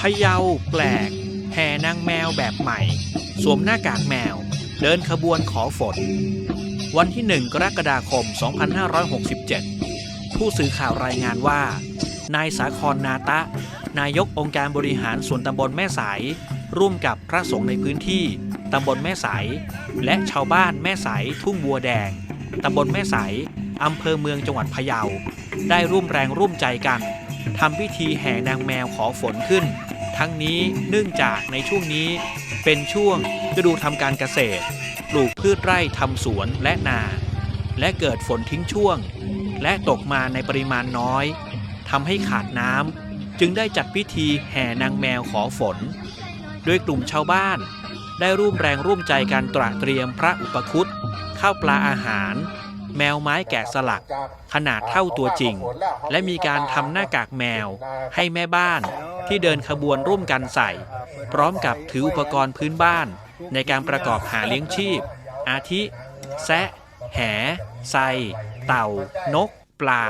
พะเยาแปลก แห่นางแมวแบบใหม่ สวมหน้ากากแมว เดินขบวนขอฝน วันที่ 1 กรกฎาคม 2567 ผู้สื่อข่าวรายงานว่า นายสาครนาตะ นายกองค์การบริหารส่วนตำบลแม่สาย ร่วมกับพระสงฆ์ในพื้นที่ตำบลแม่สายและชาวบ้านแม่สายทุ่งบัวแดงตำบลแม่สายอำเภอเมืองจังหวัดพะเยา ได้ร่วมแรงร่วมใจกัน ทำพิธีแห่นางแมวขอฝนขึ้น ทั้งนี้เนื่องจากในช่วงนี้เป็นช่วงฤดูทำการเกษตร ปลูกพืชไร่ทำสวนและนา และเกิดฝนทิ้งช่วง และตกมาในปริมาณน้อยทำให้ขาดน้ำจึงได้จัดพิธีแห่นางแมวขอฝน โดยกลุ่มชาวบ้าน ได้ร่วมแรงร่วมใจการตระเตรียมพระอุปคุตข้าวปลาอาหาร แมวไม้แกะสลัก ขนาดเท่าตัวจริง และมีการทำหน้ากากแมว ให้แม่บ้านที่เดินขบวนร่วมกันใส่ พร้อมกับถืออุปกรณ์พื้นบ้าน ในการประกอบหาเลี้ยงชีพ อาทิ แซะ แหไซเต่า นก ปลา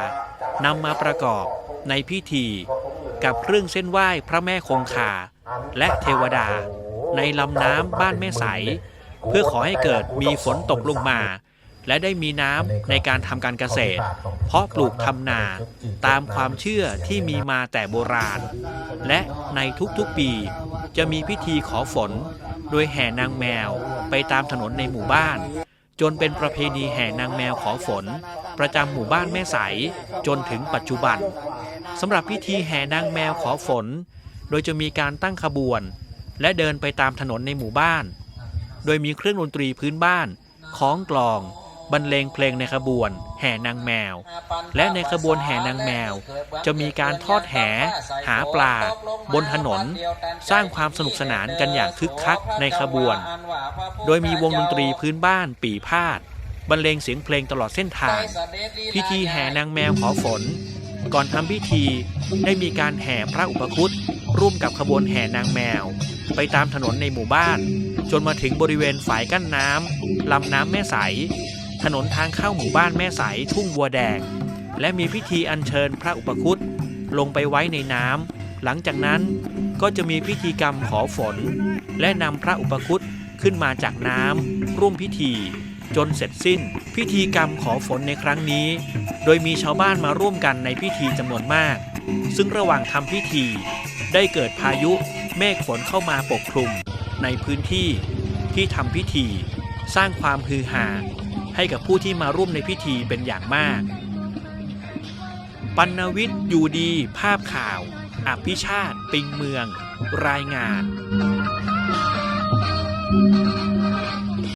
นำมาประกอบในพิธี กับเครื่องเส้นไหว้พระแม่คงคา และเทวดา ในลำน้ำบ้านแม่ใส เพื่อขอให้เกิดมีฝนตกลงมา และได้มีน้ำในการทำการเกษตร เพราะปลูกทำนาตามความเชื่อที่มีมาแต่โบราณ และในทุกๆปีจะมีพิธีขอฝน โดยแห่นางแมวไปตามถนนในหมู่บ้าน จนเป็นประเพณีแห่นางแมวขอฝน ประจำหมู่บ้านแม่ใสจนถึงปัจจุบันสำหรับพิธีแห่นางแมวขอฝน โดยจะมีการตั้งขบวน และเดินไปตามถนนในหมู่บ้าน โดยมีเครื่องดนตรีพื้นบ้านคล้องกลอง บรรเลงเพลงในขบวน แห่นางแมว และในขบวนแห่นางแมว จะมีการทอดแห หาปลา บนถนน สร้างความสนุกสนานกันอย่างคึกคักในขบวน โดยมีวงดนตรีพื้นบ้านปีพาดบรรเลงเสียงเพลงตลอดเส้นทาง พิธีแห่นางแมวขอฝน ก่อนทำพิธีได้มีการแห่พระอุปคุตร่วมกับขบวนแห่นางแมว ไปตามถนนในหมู่บ้าน จนมาถึงบริเวณฝายกั้นน้ำลำน้ำแม่ใส ถนนทางเข้าหมู่บ้านแม่ใสทุ่งบัวแดง และมีพิธีอัญเชิญพระอุปคุตลงไปไว้ในน้ำหลังจากนั้นก็จะมีพิธีกรรมขอฝน และนำพระอุปคุตขึ้นมาจากน้ำร่วมพิธี จนเสร็จสิ้น พิธีกรรมขอฝนในครั้งนี้ โดยมีชาวบ้านมาร่วมกันในพิธีจำนวนมาก ซึ่งระหว่างทำพิธี ได้เกิดพายุเมฆฝนเข้ามาปกคลุม ในพื้นที่ที่ทำพิธี สร้างความฮือฮา ให้กับผู้ที่มาร่วมในพิธีเป็นอย่างมาก ปัณวิทย์อยู่ดี ภาพข่าว อภิชาติ ปิงเมือง รายงาน thank you